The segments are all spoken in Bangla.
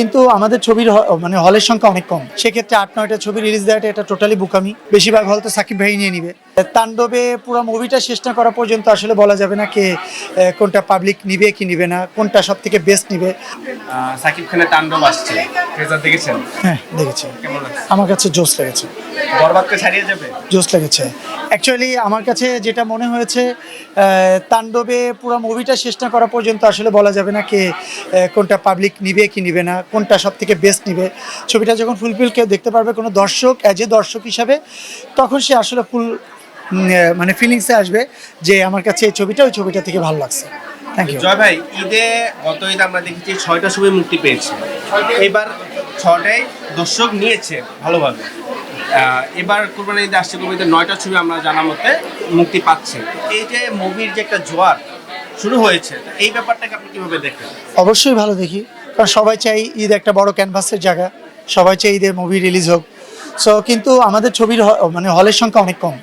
কিন্তু আমাদের ছবির মানে হলের সংখ্যা অনেক কম। সেক্ষেত্রে আট নয়টা ছবি রিলিজ দেওয়াটা এটা টোটালি বুকামি। বেশিরভাগ হল তো সাকিব ভাই নিয়ে নিবে। তাণ্ডবে পুরো মুভিটা শেষ না করা পর্যন্ত আসলে বলা যাবে না কে কোনটা পাবলিক নিবে কি নিবে না কোনটা সব থেকে বেস্ট নিবে সাকিব খানের তাণ্ডব আসছে। দেখেছেন? হ্যাঁ দেখেছি। আমার কাছে জোশ লেগেছে। বরবাদকে ছাড়িয়ে যাবে? জোস লেগেছে। অ্যাকচুয়ালি আমার কাছে যেটা মনে হয়েছে তাণ্ডবে পুরো মুভিটা শেষ না করা পর্যন্ত আসলে বলা যাবে না কে কোনটা পাবলিক নিবে কি নিবে না কোনটা সব থেকে বেস্ট নিবে। ছবিটা যখন ফুলফিল কেউ দেখতে পারবে কোনো দর্শক অ্যাজ এ দর্শক হিসাবে তখন সে আসলে ফুল মানে ফিলিংসে আসবে যে আমার কাছে এই ছবিটা ওই ছবিটা থেকে ভালো লাগছে। থ্যাংক ইউ জয় ভাই ঈদে গত ঈদ আমরা দেখেছি ছয়টা ছবি মুক্তি পেয়েছে। এবার ছটাই দর্শক নিয়েছে ভালোভাবে। এবার কোরবানি ঈদে আসছে কোরবানিতে নয়টা ছবি আমরা জানা মতে মুক্তি পাচ্ছে। এই যে মুভির যে একটা জোয়ার শুরু হয়েছে এই ব্যাপারটাকে আপনি কীভাবে দেখেন অবশ্যই ভালো দেখি। কারণ সবাই চাই ঈদ একটা বড় ক্যানভাসের জায়গা। সবাই চাই ঈদের মুভি রিলিজ হোক। সো কিন্তু আমাদের ছবির মানে হলের সংখ্যা অনেক কম।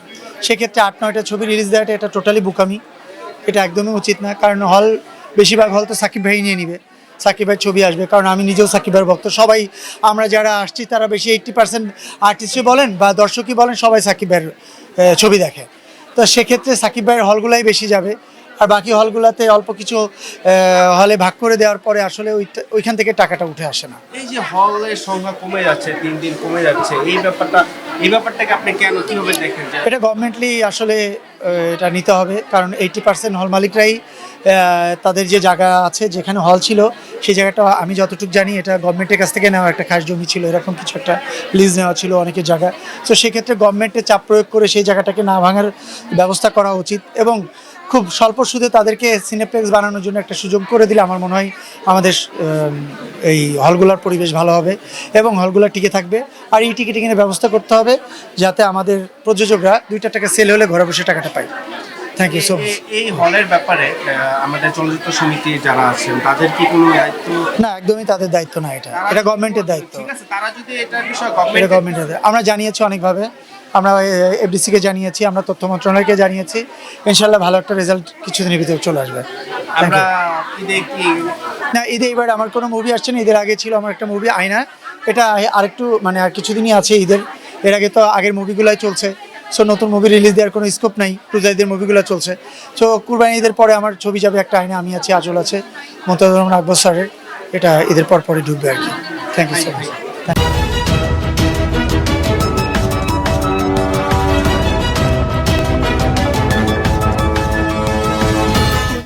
সেক্ষেত্রে আট, নয়টা ছবি রিলিজ দেওয়াটা এটা টোটালি বুকামি। এটা একদমই উচিত না। কারণ হল, বেশিরভাগ হল তো সাকিব ভাই নিয়ে নিবে। সাকিব ভাইয়ের ছবি আসবে, কারণ আমি নিজেও সাকিব ভাইয়ের ভক্ত। সবাই, আমরা যারা আসছি, তারা বেশি এইট্টি পার্সেন্ট আর্টিস্টই বলেন বা দর্শকই বলেন, সবাই সাকিবের ছবি দেখে। তো সেক্ষেত্রে সাকিব ভাইয়ের হলগুলাই বেশি যাবে। আর বাকি হলগুলোতে অল্প কিছু হলে ভাগ করে দেওয়ার পরে আসলে ওইখান থেকে টাকাটা উঠে আসে না। এই যে হলের সংখ্যা কমে যাচ্ছে দিন দিন কমে যাচ্ছে, এই ব্যাপারটা এই ব্যাপারটাকে আপনি কেন কীভাবে দেখেন এটা গভর্নমেন্টলি আসলে এটা নিতে হবে। কারণ এইটি পার্সেন্ট হল মালিকরাই তাদের যে জায়গা আছে, যেখানে হল ছিল, সেই জায়গাটা আমি যতটুকু জানি, এটা গভর্নমেন্টের কাছ থেকে নেওয়া একটা খাস জমি ছিল। এরকম কিছু একটা লিজ নেওয়া ছিল অনেকের জায়গা। তো সেক্ষেত্রে গভর্নমেন্টের চাপ প্রয়োগ করে সেই জায়গাটাকে না ভাঙার ব্যবস্থা করা উচিত। এবং খুব স্বল্প সুদে তাদেরকে সিনেপ্লেক্স বানানোর জন্য একটা সুযোগ করে দিলে আমার মনে হয় আমাদের এই হলগুলার পরিবেশ ভালো হবে এবং হলগুলো টিকে থাকবে। আর এই টিকিট কিনে ব্যবস্থা করতে হবে যাতে আমাদের প্রযোজকরা দুইটা টাকা সেল হলে ঘরে বসে টাকাটা পায়। থ্যাংক ইউ সো মাচ এই- হলের ব্যাপারে আমাদের চলচ্চিত্র সমিতি যারা আছেন তাদের কি কোনো দায়িত্ব? না একদমই তাদের দায়িত্ব না এটা। এটা গভর্নমেন্টের দায়িত্ব। ঠিক আছে তারা যদি এটার বিষয়ে গভর্নমেন্ট গভর্নমেন্টের দায়িত্ব। আমরা জানিয়েছি অনেকভাবে। আমরা এফডিসিকে জানিয়েছি আমরা তথ্য মন্ত্রণালয়কে জানিয়েছি। ইনশাল্লাহ ভালো একটা রেজাল্ট কিছুদিনের ভিতরে চলে আসবে। না ঈদে এবার আমার কোনো মুভি আসছে না ঈদের আগে ছিল আমার একটা মুভি আয়না। এটা আরেকটু মানে আর কিছুদিনই আছে ঈদের। এর আগে তো আগের মুভিগুলোই চলছে। সো নতুন মুভি রিলিজ দেওয়ার কোনো স্কোপ নাই। পূজাইদের মুভিগুলো চলছে। সো কুরবানি ঈদের পরে আমার ছবি যাবে একটা আয়না আমি আছি আজল আছে মোতাজ রহমান আকবর স্যারের। এটা ঈদের পর পরে ঢুকবে আর কি। Thank you so much